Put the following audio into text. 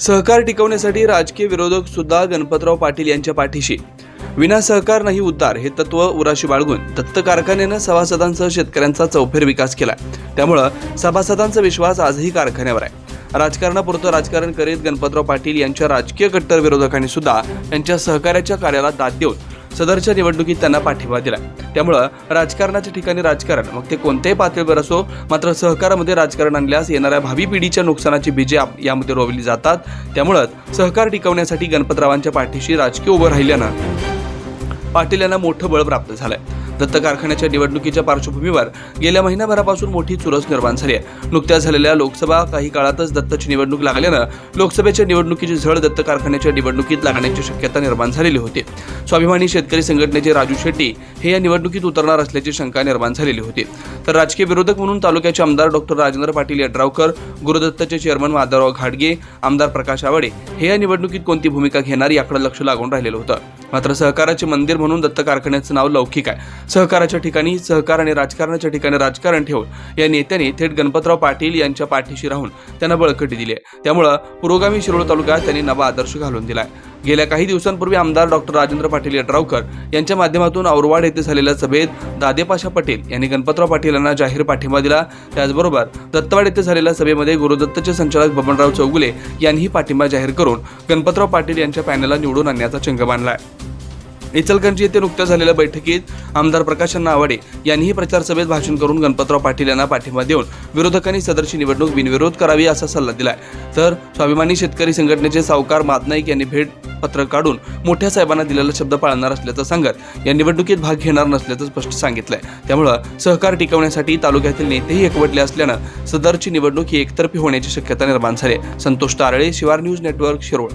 सहकार टिकवण्यासाठी राजकीय विरोधक सुद्धा गणपतराव पाटील यांच्या पाठीशी. विना सहकार नाही उद्धार हे तत्व उराशी बाळगून दत्त कारखान्यानं सभासदांसह शेतकऱ्यांचा चौफेर विकास केला त्यामुळं सभासदांचा विश्वास आजही कारखान्यावर आहे. राजकारणापुरतं राजकारण करीत गणपतराव पाटील यांच्या राजकीय कट्टर विरोधकांनी सुद्धा त्यांच्या सहकार्याच्या कार्याला दाद देऊन सदरच्या निवडणुकीत त्यांना पाठिंबा दिला त्यामुळं राजकारणाच्या ठिकाणी राजकारण मग ते कोणत्याही पातळीवर असो मात्र सहकारामध्ये राजकारण आणल्यास येणाऱ्या भावी पिढीच्या नुकसानाची बीजे यामध्ये रोवली जातात. त्यामुळंच सहकार टिकवण्यासाठी गणपतरावांच्या पाठीशी राजकीय उभं राहिल्यानं पाटील यांना मोठं बळ प्राप्त झालंय. दत्त कारखान्याच्या निवडणुकीच्या पार्श्वभूमीवर गेल्या महिनाभरापासून मोठी चुरस निर्माण झाली आहे. नुकत्याच झालेल्या लोकसभा काही काळातच दत्तची निवडणूक लागल्यानं लोकसभेच्या निवडणुकीची झळ दत्त कारखान्याच्या निवडणुकीत लागण्याची शक्यता निर्माण झालेली होती. स्वाभिमानी शेतकरी संघटनेचे राजू शेट्टी हे या निवडणुकीत उतरणार असल्याची शंका निर्माण झालेली होती. तर राजकीय विरोधक म्हणून तालुक्याचे आमदार डॉक्टर राजेंद्र पाटील यड्रावकर गुरुदत्तचे चेअरमन माधवराव घाटगे आमदार प्रकाश आवाडे हे या निवडणुकीत कोणती भूमिका घेणार याकडे लक्ष लागून राहिलेलं होतं. मात्र सहकाराचे मंदिर म्हणून दत्त कारखान्याचं नाव लौकिक आहे. सहकाराच्या ठिकाणी सहकार आणि राजकारणाच्या ठिकाणी राजकारण ठेवून या नेत्याने थेट गणपतराव पाटील यांच्या पाठीशी राहून त्यांना बळकटी दिली आहे. त्यामुळं पुरोगामी शिरोळ तालुक्यात त्यांनी नवा आदर्श घालून दिलाय. गेल्या काही दिवसांपूर्वी आमदार डॉक्टर राजेंद्र पाटील यड्रावकर यांच्या माध्यमातून औरवाड येथे झालेल्या सभेत दादेपाशा पाटील यांनी गणपतराव पाटील यांना जाहीर पाठिंबा दिला. त्याचबरोबर दत्तवाड येथे झालेल्या सभेमध्ये गुरुदत्तचे संचालक बबनराव चौगुले यांनीही पाठिंबा जाहीर करून गणपतराव पाटील यांच्या पॅनलला निवडून आणण्याचा चंग आहे इचलकरंजी येथे नुकत्याच झालेल्या बैठकीत आमदार प्रकाश नावाडे यांनीही प्रचार सभेत भाषण करून गणपतराव पाटील यांना पाठिंबा देऊन विरोधकांनी सदरची निवडणूक बिनविरोध करावी असा सल्ला दिलाय. तर स्वाभिमानी शेतकरी संघटनेचे सावकार मातनाईक यांनी भेट पत्र काढून मोठ्या साहेबांना दिलेला शब्द पाळणार असल्याचं सांगत या निवडणुकीत भाग घेणार नसल्याचं स्पष्ट सांगितलंय. त्यामुळं सहकार टिकवण्यासाठी तालुक्यातील नेतेही एकवटले असल्यानं सदरची निवडणूक ही एकतर्फी होण्याची शक्यता निर्माण झाली आहे. संतोष तारळे शिवार न्यूज नेटवर्क शिरोळ.